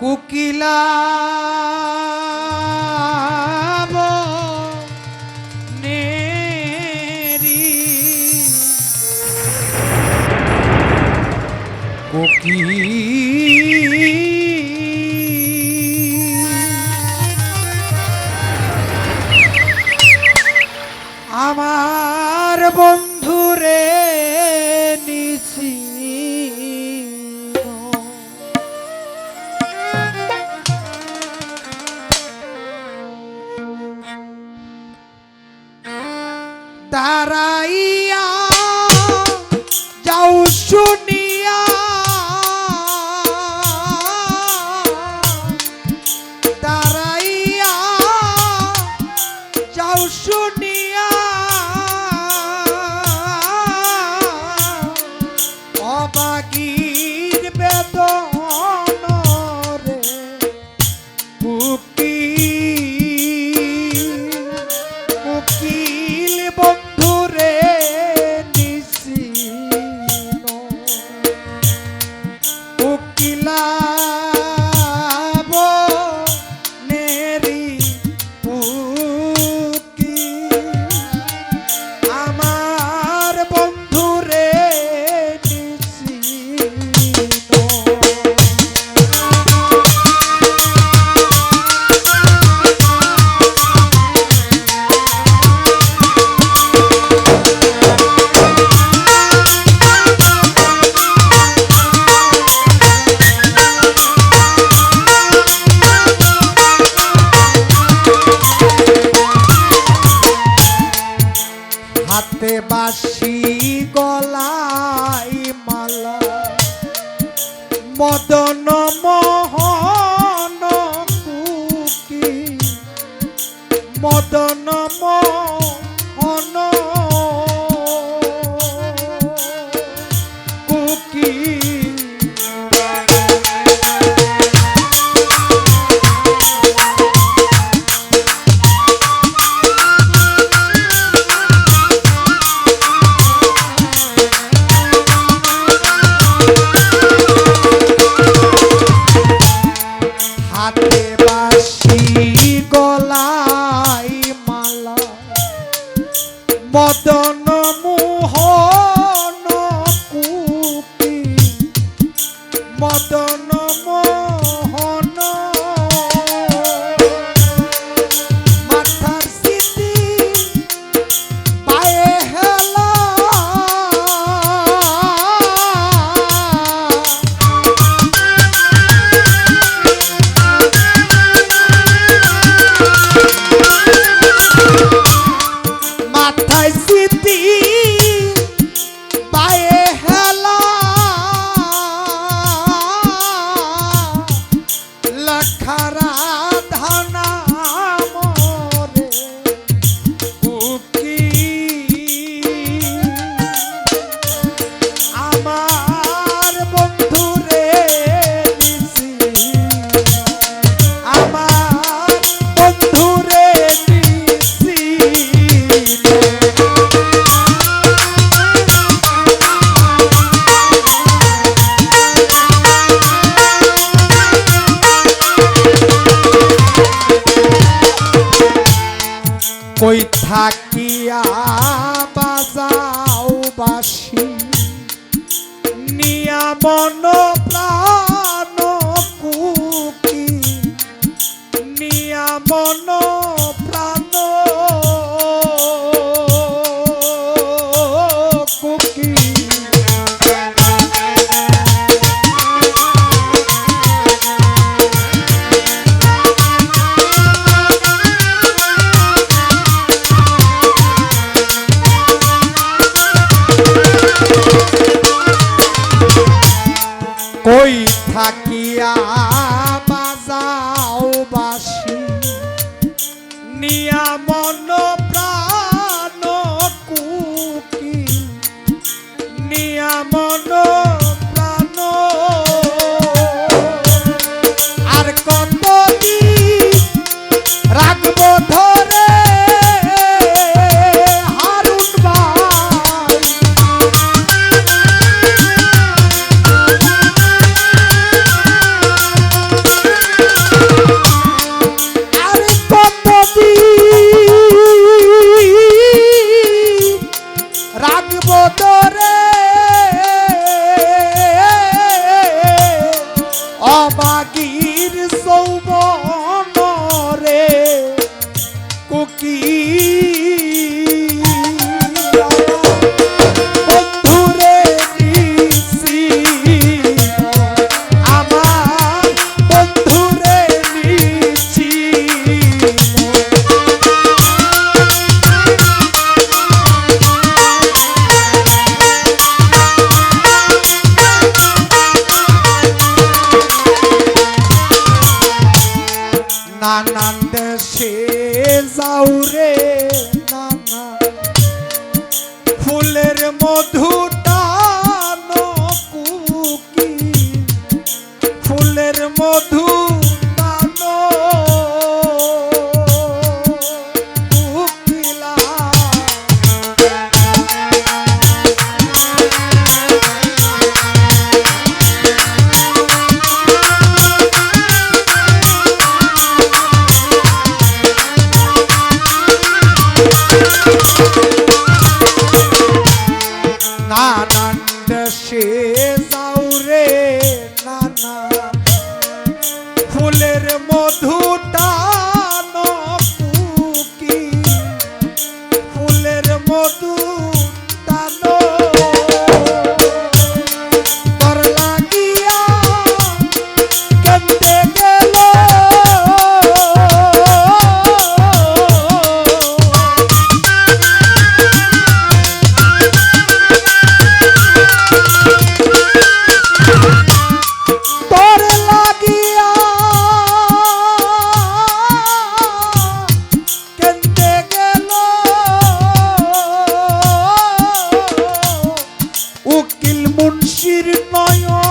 কুকিলা কোকিল। আমার বল বাঁধে বাসি গলাই মালা। মদন মহন কুকি। মদন মহ মতন কই থাকিয়া বাজাও বাসি। নিয়া মন প্রাণ কুকি। নিয়া মন নানান সে যাও রে নানা। ফুলের মধু টানো কুকি ফুলের মধু নয়ন